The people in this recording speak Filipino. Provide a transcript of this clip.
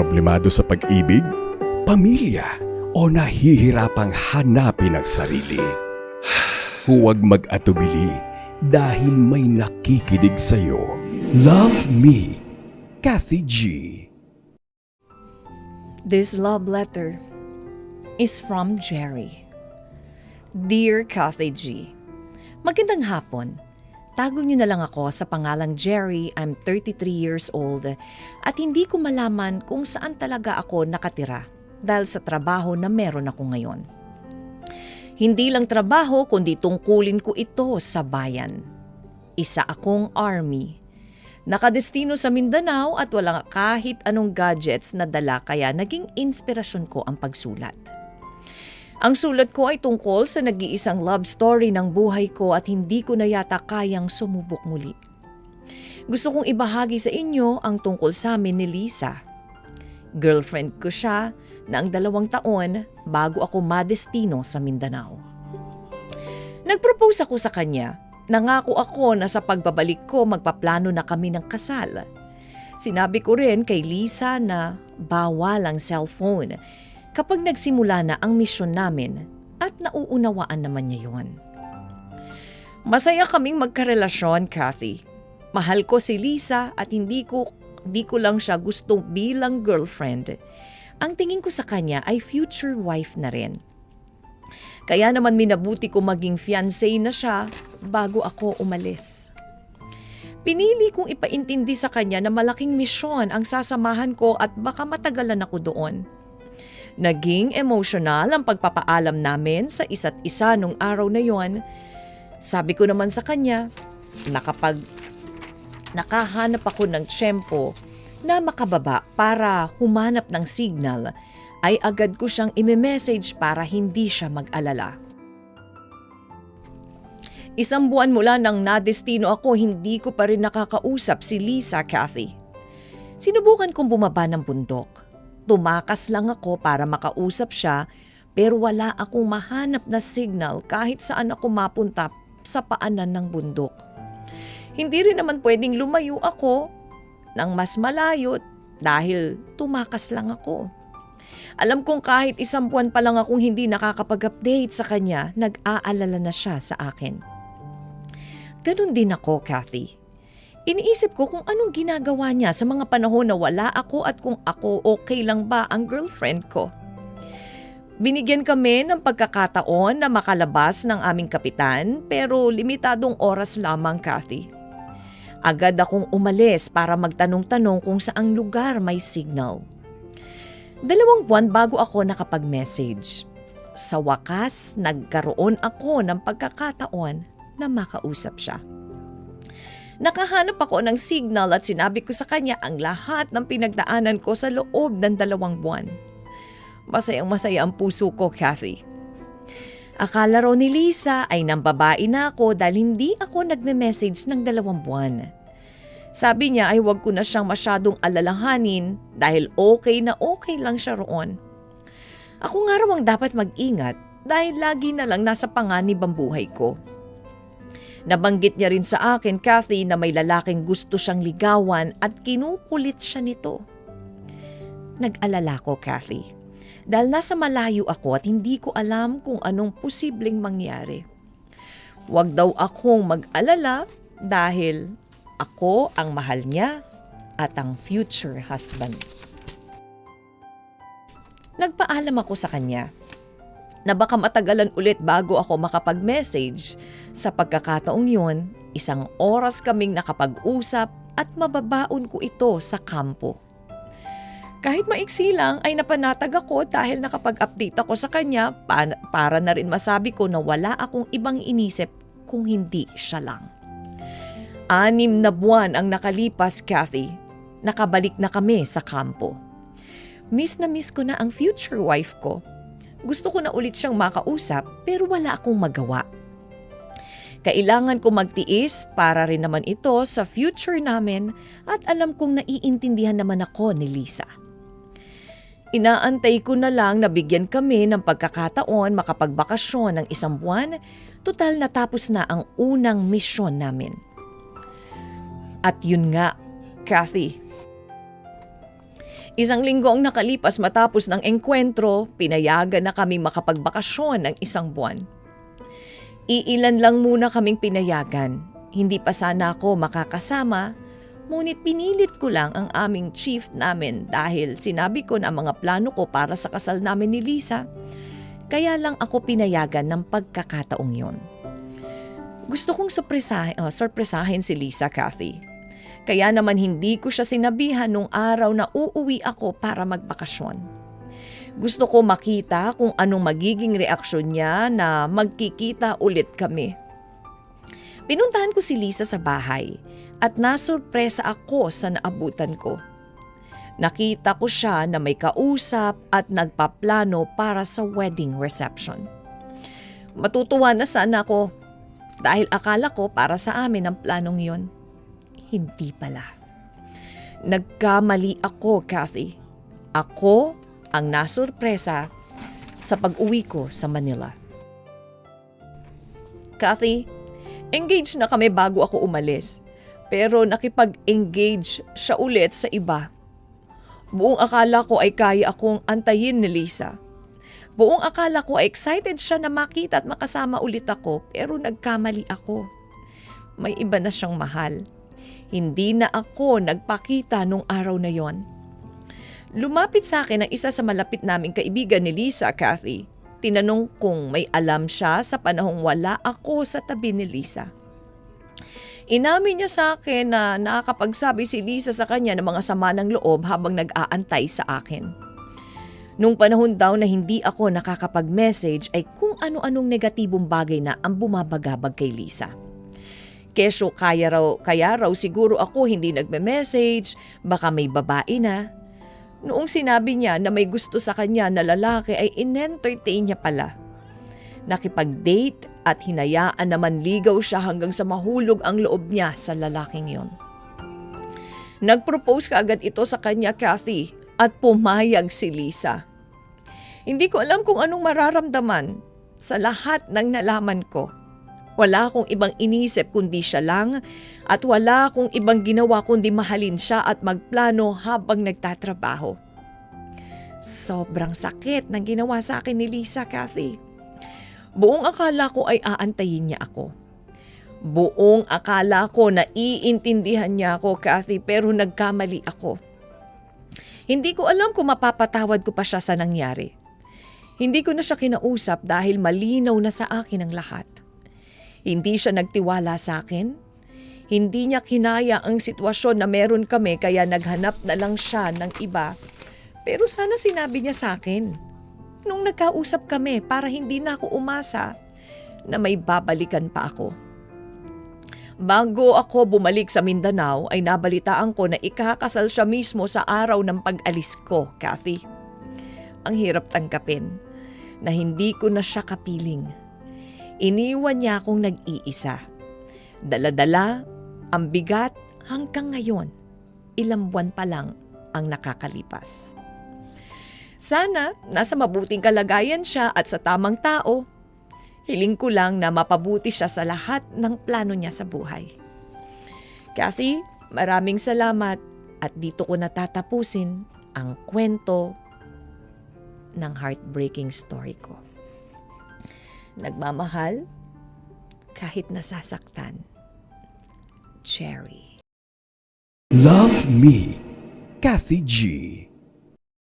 problemado sa pag-ibig, pamilya o nahihirapang hanapin ang sarili. Huwag mag-atubili dahil may nakikinig sa'yo. Love me, Kathy G. This love letter is from Jerry. Dear Kathy G, Magandang hapon. Tago niyo na lang ako sa pangalang Jerry. I'm 33 years old at hindi ko malaman kung saan talaga ako nakatira dahil sa trabaho na meron ako ngayon. Hindi lang trabaho kundi tungkulin ko ito sa bayan. Isa akong army. Nakadestino sa Mindanao at walang kahit anong gadgets na dala kaya naging inspirasyon ko ang pagsulat. Ang sulat ko ay tungkol sa nag-iisang love story ng buhay ko at hindi ko na yata kayang sumubok muli. Gusto kong ibahagi sa inyo ang tungkol sa amin ni Lisa. Girlfriend ko siya ang dalawang taon bago ako madestino sa Mindanao. Nagpropose ako sa kanya. Nangako ako na sa pagbabalik ko magpaplano na kami ng kasal. Sinabi ko rin kay Lisa na bawal ang cellphone kapag nagsimula na ang misyon namin at nauunawaan naman niya yon. Masaya kaming magkarelasyon, Kathy. Mahal ko si Lisa at hindi ko, hindi ko lang siya gustong bilang girlfriend. Ang tingin ko sa kanya ay future wife na rin. Kaya naman minabuti ko maging fiancé na siya bago ako umalis. Pinili kong ipaintindi sa kanya na malaking misyon ang sasamahan ko at baka matagalan ako doon. Naging emotional ang pagpapaalam namin sa isa't isa nung araw na yon. Sabi ko naman sa kanya na kapag nakahanap ako ng tiyempo na makababa para humanap ng signal, ay agad ko siyang ime-message para hindi siya mag-alala. Isang buwan mula nang nadestino ako, hindi ko pa rin nakakausap si Lisa Cathy. Sinubukan kong bumaba ng bundok. Tumakas lang ako para makausap siya pero wala akong mahanap na signal kahit saan ako mapunta sa paanan ng bundok. Hindi rin naman pwedeng lumayo ako ng mas malayo dahil tumakas lang ako. Alam kong kahit isang buwan pa lang akong hindi nakakapag-update sa kanya, nag-aalala na siya sa akin. Ganon din ako, Kathy. Iniisip ko kung anong ginagawa niya sa mga panahon na wala ako at kung ako okay lang ba ang girlfriend ko. Binigyan kami ng pagkakataon na makalabas ng aming kapitan pero limitadong oras lamang, Kathy. Agad akong umalis para magtanong-tanong kung saang lugar may signal. Dalawang buwan bago ako nakapag-message. Sa wakas, nagkaroon ako ng pagkakataon na makausap siya. Nakahanap ako ng signal at sinabi ko sa kanya ang lahat ng pinagdaanan ko sa loob ng dalawang buwan. Masayang masaya ang puso ko, Kathy. Akala raw ni Lisa ay nambabae na ako dahil hindi ako nagme-message ng dalawang buwan. Sabi niya ay wag ko na siyang masyadong alalahanin dahil okay na okay lang siya roon. Ako nga raw ang dapat mag-ingat dahil lagi na lang nasa panganib ang buhay ko. Nabanggit niya rin sa akin, Kathy, na may lalaking gusto siyang ligawan at kinukulit siya nito. Nag-alala ko, Kathy. Dahil nasa malayo ako at hindi ko alam kung anong posibleng mangyari. Huwag daw akong mag-alala dahil ako ang mahal niya at ang future husband. Nagpaalam ako sa kanya na baka matagalan ulit bago ako makapag-message. Sa pagkakataong yun, isang oras kaming nakapag-usap at mababaon ko ito sa kampo. Kahit maiksi lang ay napanatag ako dahil nakapag-update ako sa kanya pa- para na rin masabi ko na wala akong ibang inisip kung hindi siya lang. Anim na buwan ang nakalipas, Kathy. Nakabalik na kami sa kampo. Miss na miss ko na ang future wife ko gusto ko na ulit siyang makausap pero wala akong magawa. Kailangan ko magtiis para rin naman ito sa future namin at alam kong naiintindihan naman ako ni Lisa. Inaantay ko na lang na bigyan kami ng pagkakataon makapagbakasyon ng isang buwan, total natapos na ang unang misyon namin. At yun nga, Kathy, Isang linggo ang nakalipas matapos ng engkwentro, pinayagan na kami makapagbakasyon ng isang buwan. Iilan lang muna kaming pinayagan. Hindi pa sana ako makakasama, ngunit pinilit ko lang ang aming chief namin dahil sinabi ko na ang mga plano ko para sa kasal namin ni Lisa. Kaya lang ako pinayagan ng pagkakataong yon. Gusto kong sorpresahin, uh, sorpresahin si Lisa Cathy. Kaya naman hindi ko siya sinabihan nung araw na uuwi ako para magbakasyon. Gusto ko makita kung anong magiging reaksyon niya na magkikita ulit kami. Pinuntahan ko si Lisa sa bahay at nasurpresa ako sa naabutan ko. Nakita ko siya na may kausap at nagpaplano para sa wedding reception. Matutuwa na sana ako dahil akala ko para sa amin ang planong yon. Hindi pala. Nagkamali ako, Kathy. Ako ang nasurpresa sa pag-uwi ko sa Manila. Kathy, engaged na kami bago ako umalis. Pero nakipag-engage siya ulit sa iba. Buong akala ko ay kaya akong antayin ni Lisa. Buong akala ko ay excited siya na makita at makasama ulit ako pero nagkamali ako. May iba na siyang mahal. Hindi na ako nagpakita nung araw na yon. Lumapit sa akin ang isa sa malapit naming kaibigan ni Lisa, Kathy. Tinanong kung may alam siya sa panahong wala ako sa tabi ni Lisa. Inamin niya sa akin na nakakapagsabi si Lisa sa kanya ng mga sama ng loob habang nag-aantay sa akin. Nung panahon daw na hindi ako nakakapag-message ay kung ano-anong negatibong bagay na ang bumabagabag kay Lisa. Keso kaya raw, kaya raw siguro ako hindi nagme-message, baka may babae na. Noong sinabi niya na may gusto sa kanya na lalaki ay in-entertain niya pala. Nakipag-date at hinayaan naman ligaw siya hanggang sa mahulog ang loob niya sa lalaking yon. Nag-propose kaagad ito sa kanya, Kathy, at pumayag si Lisa. Hindi ko alam kung anong mararamdaman sa lahat ng nalaman ko. Wala akong ibang inisip kundi siya lang at wala akong ibang ginawa kundi mahalin siya at magplano habang nagtatrabaho. Sobrang sakit ng ginawa sa akin ni Lisa, Kathy. Buong akala ko ay aantayin niya ako. Buong akala ko na iintindihan niya ako, Kathy, pero nagkamali ako. Hindi ko alam kung mapapatawad ko pa siya sa nangyari. Hindi ko na siya kinausap dahil malinaw na sa akin ang lahat. Hindi siya nagtiwala sa akin. Hindi niya kinaya ang sitwasyon na meron kami kaya naghanap na lang siya ng iba. Pero sana sinabi niya sa akin. Nung nagkausap kami para hindi na ako umasa na may babalikan pa ako. Bago ako bumalik sa Mindanao ay nabalitaan ko na ikakasal siya mismo sa araw ng pag-alis ko, Kathy. Ang hirap tanggapin na hindi ko na siya kapiling. Iniwan niya akong nag-iisa. Daladala, ang bigat hanggang ngayon. Ilang buwan pa lang ang nakakalipas. Sana nasa mabuting kalagayan siya at sa tamang tao. Hiling ko lang na mapabuti siya sa lahat ng plano niya sa buhay. Kathy, maraming salamat at dito ko natatapusin ang kwento ng heartbreaking story ko. Nagmamahal kahit nasasaktan. Cherry. Love Me, Kathy G.